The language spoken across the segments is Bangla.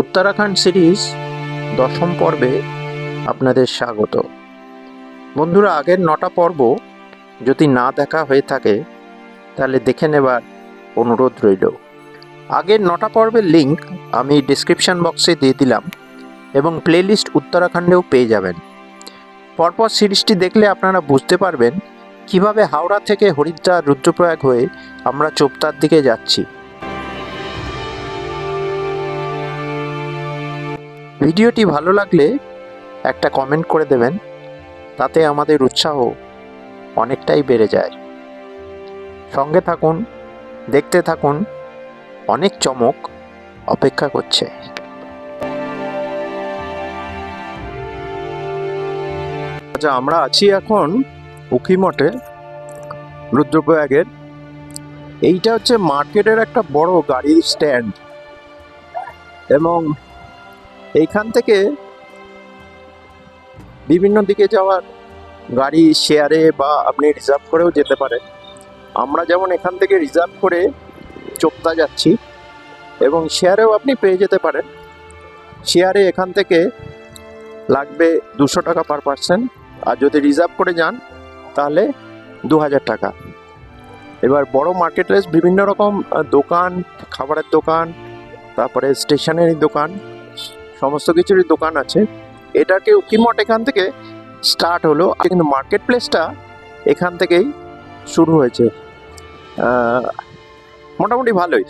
উত্তরাখণ্ড সিরিজ দশম পর্বে আপনাদের স্বাগত। বন্ধুরা, আগের নটা পর্ব যদি না দেখা হয়ে থাকে, তাহলে দেখে নেবার অনুরোধ রইল। আগের নটা পর্বের লিংক আমি ডিসক্রিপশন বক্সে দিয়ে দিলাম এবং প্লেলিস্ট উত্তরাখণ্ডেও পেয়ে যাবেন। পরপর সিরিজটি দেখলে আপনারা বুঝতে পারবেন কীভাবে হাওড়া থেকে হরিদ্বার, রুদ্রপ্রয়াগ হয়ে আমরা চোপতার দিকে যাচ্ছি। ভিডিওটি ভালো লাগলে একটা কমেন্ট করে দেবেন, তাতে আমাদের উৎসাহ অনেকটাই বেড়ে যায়। সঙ্গে থাকুন, দেখতে থাকুন, অনেক চমক অপেক্ষা করছে। আচ্ছা আমরা আছি এখন উখিমঠে রুদ্রপ্রয়াগের। এইটা হচ্ছে মার্কেটের একটা বড় গাড়ির স্ট্যান্ড এবং এইখান থেকে বিভিন্ন দিকে যাওয়ার গাড়ি শেয়ারে বা আপনি রিজার্ভ করেও যেতে পারেন। আমরা যেমন এখান থেকে রিজার্ভ করে চোপতা যাচ্ছি এবং শেয়ারেও আপনি পেয়ে যেতে পারেন। শেয়ারে এখান থেকে লাগবে দুশো টাকা পার পার্সন আর যদি রিজার্ভ করে যান, তাহলে দু হাজার টাকা। এবার বড় মার্কেট বিভিন্ন রকম দোকান, খাবারের দোকান, তারপরে স্টেশনারি দোকান সমস্ত কিছুরই দোকান আছে। এটাকে উকিমঠ এখান থেকে স্টার্ট হলো। কিন্তু মার্কেট প্লেসটা এখান থেকেই শুরু হয়েছে। মোটামুটি ভালোই।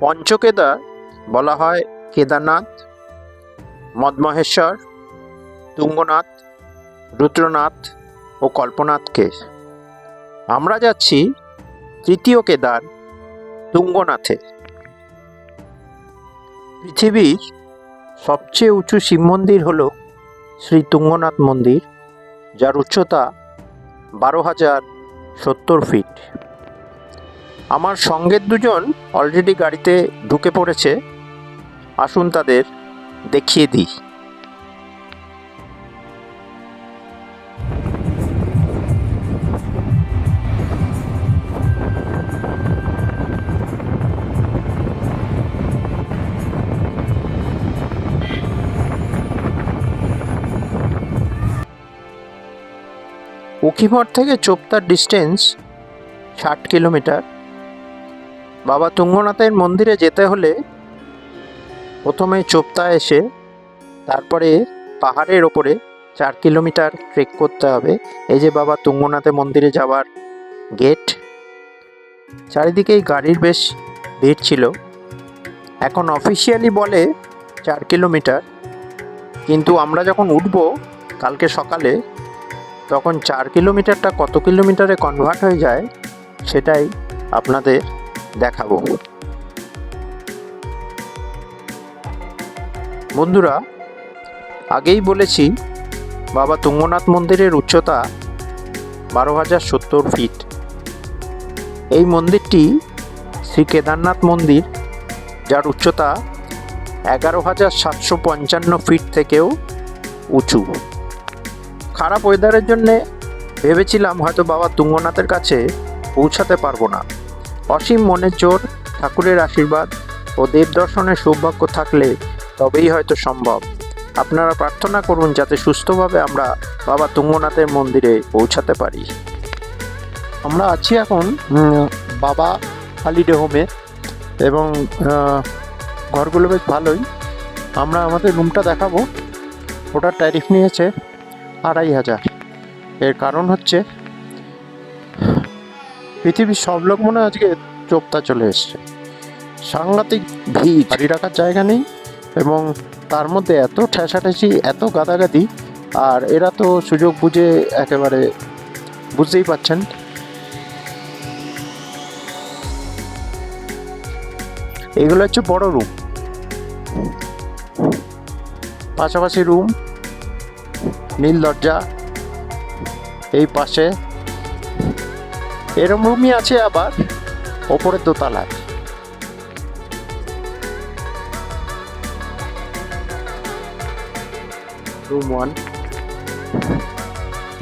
পঞ্চকেদার বলা হয় কেদারনাথ, মদমহেশ্বর, তুঙ্গনাথ, রুদ্রনাথ ও কল্পনাথকে। আমরা যাচ্ছি তৃতীয় কেদার তুঙ্গনাথে। পৃথিবীর সবচেয়ে উঁচু শিব মন্দির হল শ্রী তুঙ্গনাথ মন্দির, যার উচ্চতা বারো হাজার সত্তর ফিট। আমার সঙ্গের দুজন অলরেডি গাড়িতে ঢুকে পড়েছে। আসুন তাদের দেখিয়ে দিই। উখিমঠ থেকে চোপতার ডিস্টেন্স ষাট কিলোমিটার বাবা তুঙ্গনাথের মন্দিরে যেতে হলে প্রথমে চোপতা এসে তারপরে পাহাড়ের ওপরে চার কিলোমিটার ট্রেক করতে হবে। এই যে বাবা তুঙ্গনাথের মন্দিরে যাওয়ার গেট চারিদিকেই গাড়ির বেশ ভিড় ছিল। এখন অফিসিয়ালি বলে চার কিলোমিটার কিন্তু আমরা যখন উঠবো, কালকে সকালে তখন চার কিলোমিটারটা কত কিলোমিটারে কনভার্ট হয়ে যায়, সেটাই আপনাদের দেখাবো। বন্ধুরা, আগেই বলেছি, বাবা তুঙ্গনাথ মন্দিরের উচ্চতা বারো হাজার সত্তর ফিট এই মন্দিরটি শ্রী কেদারনাথ মন্দির, যার উচ্চতা এগারো হাজার সাতশো পঞ্চান্ন ফিট থেকেও উঁচু। খারাপ ওয়েদারের জন্যে ভেবেছিলাম হয়তো বাবা তুঙ্গনাথের কাছে পৌঁছাতে পারব না। অসীম মনের জোর, ঠাকুরের আশীর্বাদ ও দেব দর্শনের সৌভাগ্য থাকলে তবেই হয়তো সম্ভব। আপনারা প্রার্থনা করুন যাতে সুস্থভাবে আমরা বাবা তুঙ্গনাথের মন্দিরে পৌঁছাতে পারি। আমরা আছি এখন বাবা হালিডে হোমে এবং ঘরগুলো বেশ ভালোই। আমরা আমাদের রুমটা দেখাবো। ওটার ট্যারিফ নিয়েছে। আড়াই হাজার। এর কারণ হচ্ছে, পৃথিবীর সব লোক মনে হয় আজকে চোপতা চলে এসছে। সাংঘাতিক ভিড় গাড়ি রাখার জায়গা নেই এবং তার মধ্যে এত ঠেসাঠেসি, এত গাদাগাদি, আর এরা তো সুযোগ বুঝে একেবারে বুঝতেই পাচ্ছেন এগুলো হচ্ছে বড় রুম পাশাপাশি রুম নীল দরজা, এই পাশে। এরম রুমই আছে আবার, ওপরের দোতলায়। রুম ওয়ান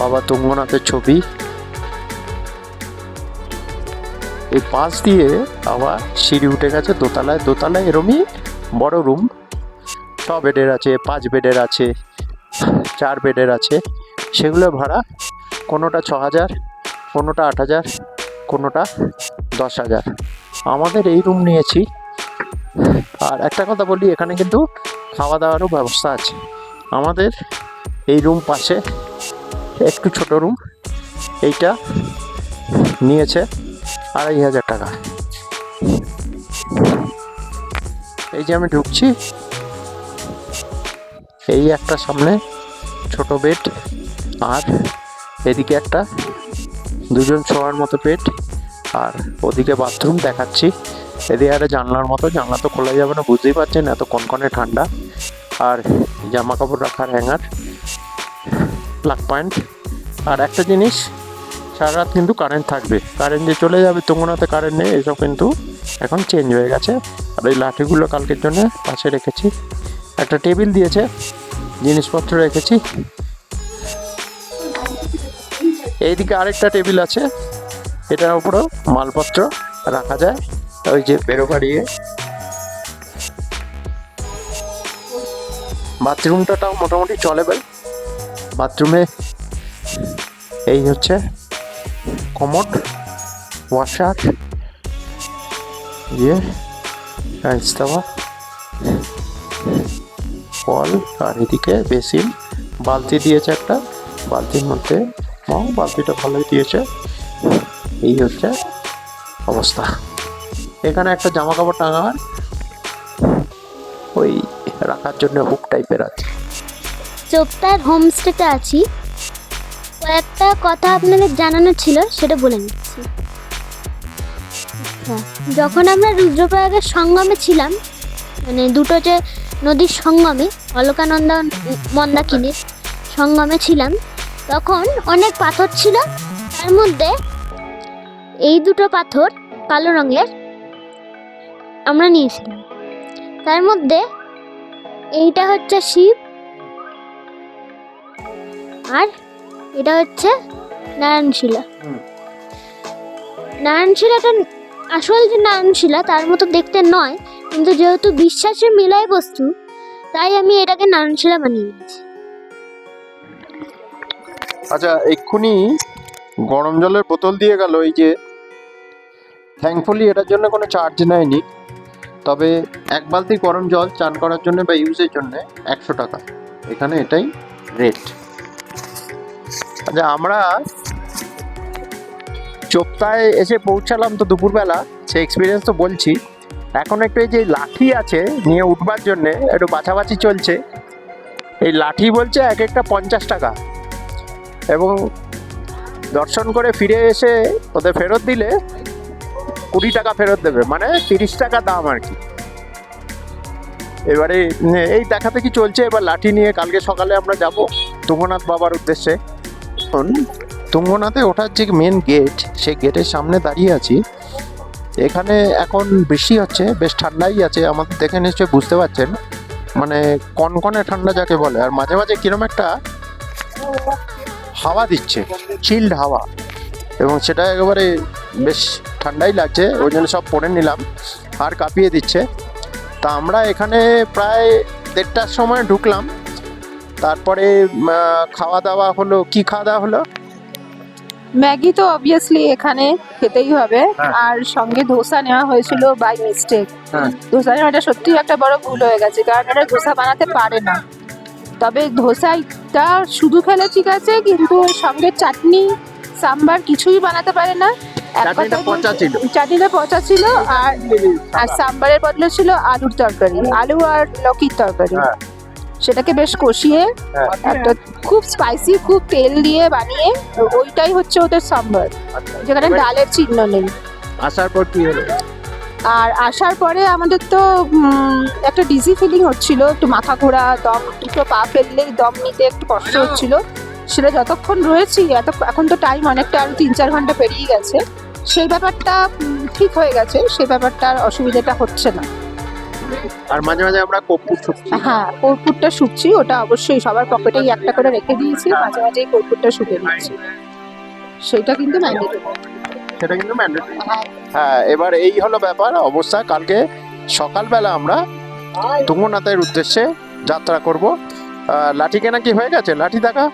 বাবা তুঙ্গনাথের ছবি। এই পাশ দিয়ে আবার সিঁড়ি উঠে গেছে দোতলায়। দোতলায় এরমই বড় রুম ছ বেডের আছে, পাঁচ বেডের আছে। চার বেডের আছে। সেগুলো ভাড়া কোনোটা ছ হাজার কোনোটা আট হাজার কোনোটা দশ হাজার আমাদের এই রুম নিয়েছি। আর একটা কথা বলি, এখানে কিন্তু খাওয়া দাওয়ারও ব্যবস্থা আছে। আমাদের এই রুম পাশে একটু ছোট রুম এইটা নিয়েছে আড়াই হাজার টাকা। এই যে আমি ঢুকছি এই একটা সামনে ছোট বেড আর এদিকে একটা দুজন শোয়ার মতো বেড আর ওদিকে বাথরুম দেখাচ্ছি। এদিকে একটা জানলার মতো, জানলা তো খোলা যাবে না, বুঝতেই পারছেন এত কনকনে ঠান্ডা। আর জামা কাপড় রাখার হ্যাঙ্গার প্লাগ পয়েন্ট। আর একটা জিনিস, সারা রাত কিন্তু কারেন্ট থাকবে। কারেন্ট যে চলে যাবে, তুঙ্গনাতে কারেন্ট নেই, এসব কিন্তু এখন চেঞ্জ হয়ে গেছে। আর ওই লাঠিগুলো কালকের জন্য পাশে রেখেছি। একটা টেবিল দিয়েছে, জিনিসপত্র রেখেছি। এইদিকে আরেকটা টেবিল আছে, এটার উপরেও মালপত্র রাখা যায়, ওই যে বেরো বাড়িয়ে বাথরুমটাও মোটামুটি চলে ভাই বাথরুমে এই হচ্ছে কমোড, ওয়াশার ইয়ে ইস্তাবা কল আর এদিকে বেসিন বালতি দিয়েছে একটা বালতির মধ্যে মাও বালতিটা ভালোই দিয়েছে। এই হচ্ছে অবস্থা। এখানে একটা জামা কাপড় টাঙা ওই রাখার জন্য হুক টাইপের আছে। চোপতার হোমস্টেতে আছি। কয়েকটা কথা আপনাদের জানানো ছিল সেটা বলে নিচ্ছি। আচ্ছা, যখন আমরা রুদ্রপ্রয়াগের সঙ্গমে ছিলাম মানে দুটো যে নদীর সঙ্গমে অলকানন্দা মন্দাকিনীর সঙ্গমে ছিলাম। তখন অনেক পাথর ছিল। তার মধ্যে এই দুটো পাথর কালো রঙের আমরা নিয়েছিলাম। তার মধ্যে এইটা হচ্ছে শিব আর এটা হচ্ছে নারায়ণশিলা। নারায়ণশিলাটা আসল যে নারায়ণশিলা তার মতো দেখতে নয় কিন্তু যেহেতু বিশ্বাসের মিলাই বস্তু, তাই আমি এটাকে নারায়ণশিলা বানিয়ে নিয়েছি। আচ্ছা এক্ষুনি গরম জলের বোতল দিয়ে গেল এই যে। থ্যাঙ্কফুলি এটার জন্য কোনো চার্জ নেয়নি। তবে এক বালতি গরম জল চান করার জন্য বা ইউজের জন্য একশো টাকা। এখানে এটাই রেট আচ্ছা আমরা চোপতায় এসে পৌঁছালাম তো দুপুরবেলা। সে এক্সপিরিয়েন্স তো বলছি। এখন একটু এই যে লাঠি আছে নিয়ে উঠবার জন্যে একটু বাছাবাছি চলছে। এই লাঠি বলছে এক একটা পঞ্চাশ টাকা। এবং দর্শন করে ফিরে এসে ওদের ফেরত দিলে কুড়ি টাকা ফেরত দেবে মানে তিরিশ টাকা দাম আর কি। এবারে এই দেখাতে কি চলছে? এবার লাঠি নিয়ে কালকে সকালে আমরা যাব তুঙ্গনাথ বাবার উদ্দেশ্যে। তুঙ্গনাথে ওঠার যে মেন গেট সেই গেটের সামনে দাঁড়িয়ে আছি। এখানে এখন বৃষ্টি হচ্ছে, বেশ ঠান্ডাই আছে আমাদের দেখে নিশ্চয়ই বুঝতে পারছেন। মানে কনকনে ঠান্ডা যাকে বলে, আর মাঝে মাঝে কিরম একটা হাওয়া দিচ্ছে চিল্ড হাওয়া। এবং সেটা একেবারে বেশ ঠান্ডাই লাগছে, ওই জন্য সব পরে নিলাম, আর কাঁপিয়ে দিচ্ছে। তা আমরা এখানে প্রায় দেড়টার সময় ঢুকলাম। তারপরে খাওয়া দাওয়া হলো, কি খাওয়া দাওয়া হলো? ম্যাগি তো অবভিয়াসলি এখানে খেতেই হবে। হ্যাঁ। আর সঙ্গে ধোসা নেওয়া হয়েছিল বাই মিস্টেক হ্যাঁ। ধোসা নেওয়াটা সত্যি একটা বড় ভুল হয়ে গেছে কারণ ওরা ধোসা বানাতে পারে না। তবে ধোসাটা শুধু খেলে ঠিক আছে কিন্তু সঙ্গে চাটনি সাম্বার কিছুই বানাতে পারে না। চাটনিটা পচা ছিল। পচা ছিল আর আর সাম্বারের বদলে ছিল আলুর তরকারি আলু আর লকির তরকারি। হ্যাঁ। সেটাকে বেশ কষিয়ে হ্যাঁ। একটা খুব স্পাইসি খুব তেল দিয়ে বানিয়ে ওইটাই হচ্ছে ওদের সাম্বার। যেখানে ডালের চিহ্ন নেই। আসার পর কি হলো? আর আসার পরে আমাদের তো একটা ডিজি ফিলিং হচ্ছিল একটু মাথা ঘোরা দম দুটো পা ফেললেই দম নিতে একটু কষ্ট হচ্ছিল। সেটা যতক্ষণ রয়েছি এত এখন তো টাইম অনেকটা আরও তিন চার ঘণ্টা পেরিয়ে গেছে। সেই ব্যাপারটা ঠিক হয়ে গেছে সেই ব্যাপারটা আর অসুবিধাটা হচ্ছে না। আর মাঝে মাঝে আমরা কর্পূর শুকছি। হ্যাঁ কর্পূরটা শুকছি ওটা অবশ্যই সবার পকেটেই একটা করে রেখে দিয়েছি মাঝে মাঝে এই কর্পূরটা শুকে দিচ্ছি সেটা কিন্তু ম্যান্ডেটরি সেটা কিন্তু ম্যান্ডেটরি হ্যাঁ এবার এই হলো ব্যাপার অবস্থা। কালকে সকালবেলা আমরা তুঙ্গনাথের উদ্দেশ্যে যাত্রা করব। আহ, লাঠি কেনা কি হয়ে গেছে? লাঠি দেখা?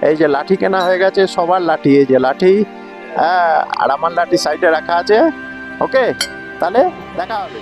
এই যে লাঠি কেনা হয়ে গেছে সবার লাঠি এই যে লাঠি হ্যাঁ আর আমার লাঠি সাইডে রাখা আছে। ওকে তাহলে দেখা হবে।